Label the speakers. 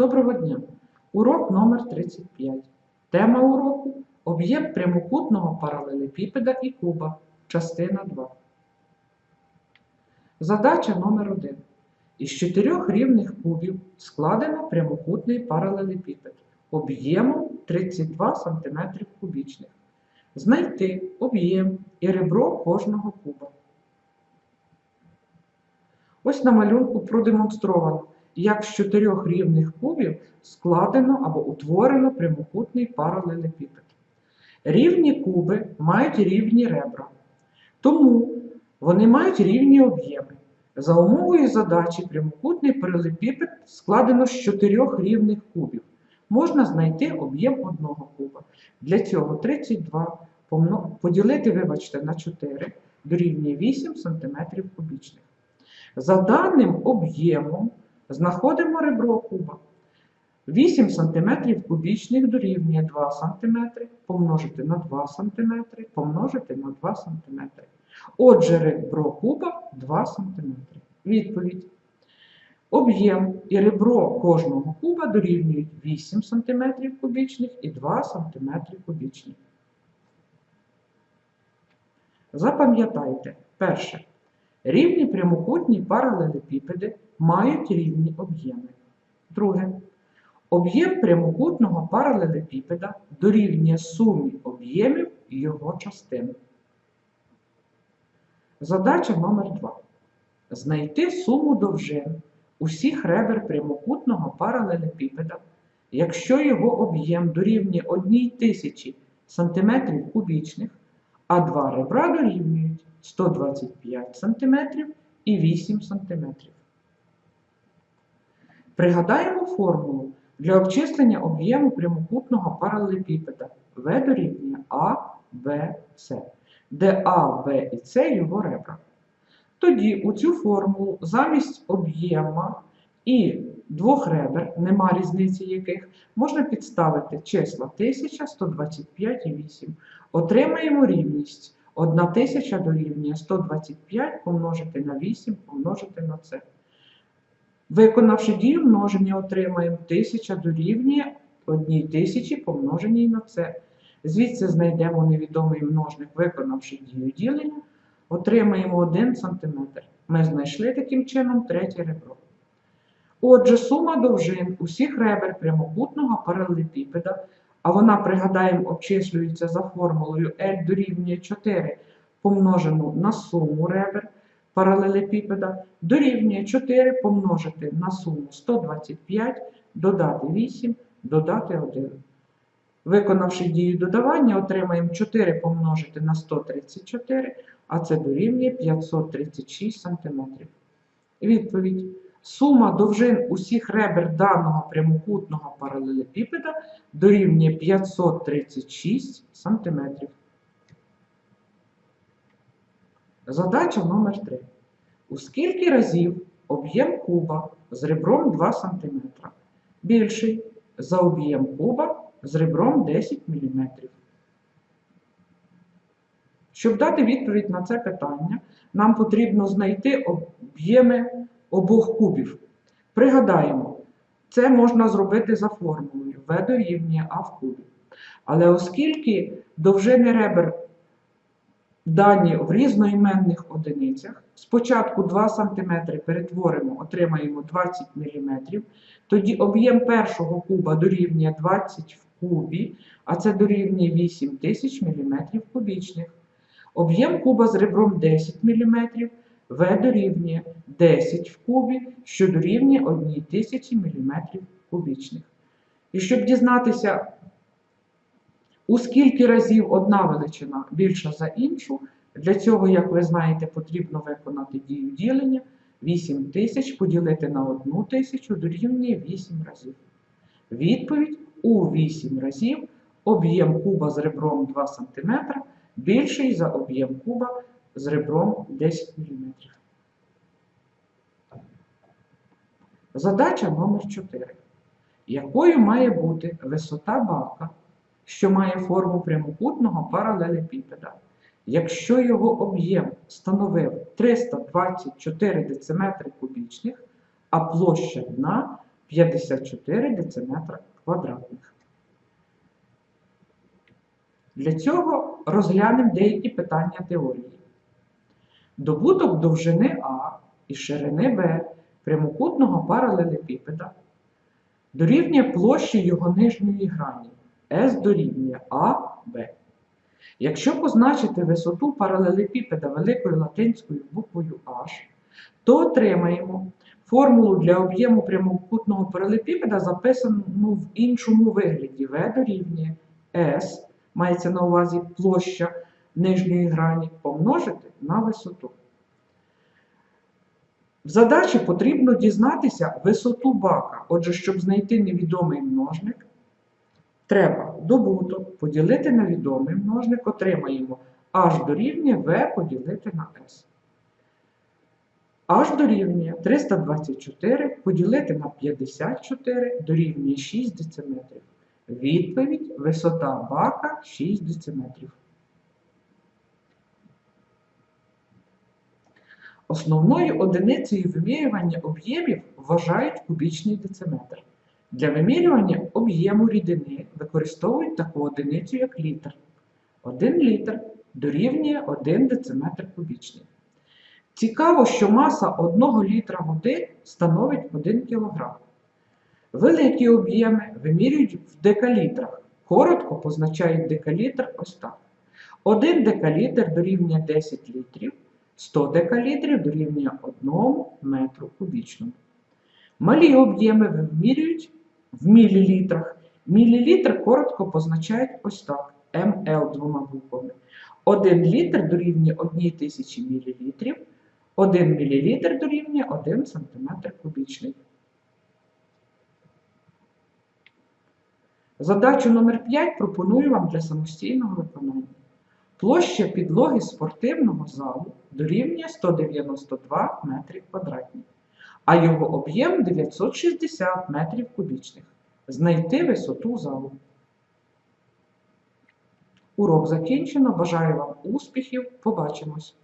Speaker 1: Доброго дня! Урок номер 35. Тема уроку об'єкт прямокутного паралелепіпеда і куба. Частина 2. Задача номер 1. Із чотирьох рівних кубів складено прямокутний паралелепіпед об'ємом 32 см кубічних. Знайти об'єм і ребро кожного куба. Ось на малюнку продемонстровано, як з чотирьох рівних кубів складено або утворено прямокутний паралелепіпед. Рівні куби мають рівні ребра, тому вони мають рівні об'єми. За умовою задачі прямокутний паралелепіпед складено з чотирьох рівних кубів. Можна знайти об'єм одного куба. Для цього 32 поділити, вибачте, на 4 дорівнює 8 см кубічних. За даним об'ємом знаходимо ребро куба. 8 см кубічних дорівнює 2 см помножити на 2 см помножити на 2 см. Отже, ребро куба 2 см. Відповідь. Об'єм і ребро кожного куба дорівнюють 8 см кубічних і 2 см кубічних. Запам'ятайте, перше. Рівні прямокутні паралелепіпеди мають рівні об'єми. Друге. Об'єм прямокутного паралелепіпеда дорівнює сумі об'ємів його частин. Задача номер 2. Знайти суму довжин усіх ребер прямокутного паралелепіпеда, якщо його об'єм дорівнює 1 тисячі см кубічних, а два ребра дорівнюють 125 см і 8 см. Пригадаємо формулу для обчислення об'єму прямокутного паралелепіпеда В дорівнює А, Б, С, де А, Б і С його ребра. Тоді у цю формулу замість об'єма і двох ребер, нема різниці яких, можна підставити числа 1000, 125 і 8. Отримаємо рівність 1000 дорівнює 125 помножити на 8 помножити на це. Виконавши дію множення, отримаємо 1000 дорівнює 1000 помноженій на це. Звідси знайдемо невідомий множник, виконавши дію ділення, отримаємо 1 см. Ми знайшли таким чином третє ребро. Отже, сума довжин усіх ребер прямокутного паралелепіпеда, а вона, пригадаємо, обчислюється за формулою L дорівнює 4 помножену на суму ребер паралелепіпеда, дорівнює 4 помножити на суму 125, додати 8, додати 1. Виконавши дію додавання, отримаємо 4 помножити на 134, а це дорівнює 536 см. Відповідь. Сума довжин усіх ребер даного прямокутного паралелепіпеда дорівнює 536 см. Задача номер 3. У скільки разів об'єм куба з ребром 2 см більший за об'єм куба з ребром 10 мм? Щоб дати відповідь на це питання, нам потрібно знайти об'єми обох кубів. Пригадаємо, це можна зробити за формулою V дорівнює А в кубі. Але оскільки довжини ребер дані в різноіменних одиницях, спочатку 2 см перетворимо, отримаємо 20 мм, тоді об'єм першого куба дорівнює 20 в кубі, а це дорівнює 8000 мм кубічних. Об'єм куба з ребром 10 мм В дорівнює 10 в кубі, що дорівнює 1000 мм кубічних. І щоб дізнатися, у скільки разів одна величина більша за іншу, для цього, як ви знаєте, потрібно виконати дію ділення. 8000 поділити на 1000 дорівнює 8 разів. Відповідь у 8 разів об'єм куба з ребром 2 см більший за об'єм куба з ребром 10 мм. Задача номер 4. Якою має бути висота бака, що має форму прямокутного паралелепіпеда, якщо його об'єм становив 324 дециметри кубічних, а площа дна 54 дециметра квадратних. Для цього розглянемо деякі питання теорії. Добуток довжини А і ширини Б прямокутного паралелепіпеда дорівнює площі його нижньої грані S дорівнює АБ. Якщо позначити висоту паралелепіпеда великою латинською буквою H, то отримаємо формулу для об'єму прямокутного паралелепіпеда, записану в іншому вигляді V дорівнює S, мається на увазі площа нижньої грані, помножити на висоту. В задачі потрібно дізнатися висоту бака. Отже, щоб знайти невідомий множник, треба добуток поділити на відомий множник, отримаємо h дорівнює v поділити на s. h дорівнює 324 поділити на 54 дорівнює 6 дециметрів. Відповідь висота бака 6 дециметрів. Основною одиницею вимірювання об'ємів вважають кубічний дециметр. Для вимірювання об'єму рідини використовують таку одиницю, як літр. 1 літр дорівнює 1 дециметр кубічний. Цікаво, що маса 1 літра води становить 1 кг. Великі об'єми вимірюють в декалітрах. Коротко позначають декалітр ось так. 1 декалітр дорівнює 10 літрів, 100 декалітрів дорівнює 1 метру кубічному. Малі об'єми вимірюють в мілілітрах. Мілілітр коротко позначають ось так: МЛ двома буквами. 1 літр дорівнює 1 тисячі мілілітрів, 1 мілілітр дорівнює 1 сантиметр кубічний. Задачу номер 5 пропоную вам для самостійного виконання. Площа підлоги спортивного залу дорівнює 192 метри квадратні, а його об'єм 960 метрів кубічних. Знайти висоту залу. Урок закінчено. Бажаю вам успіхів. Побачимось!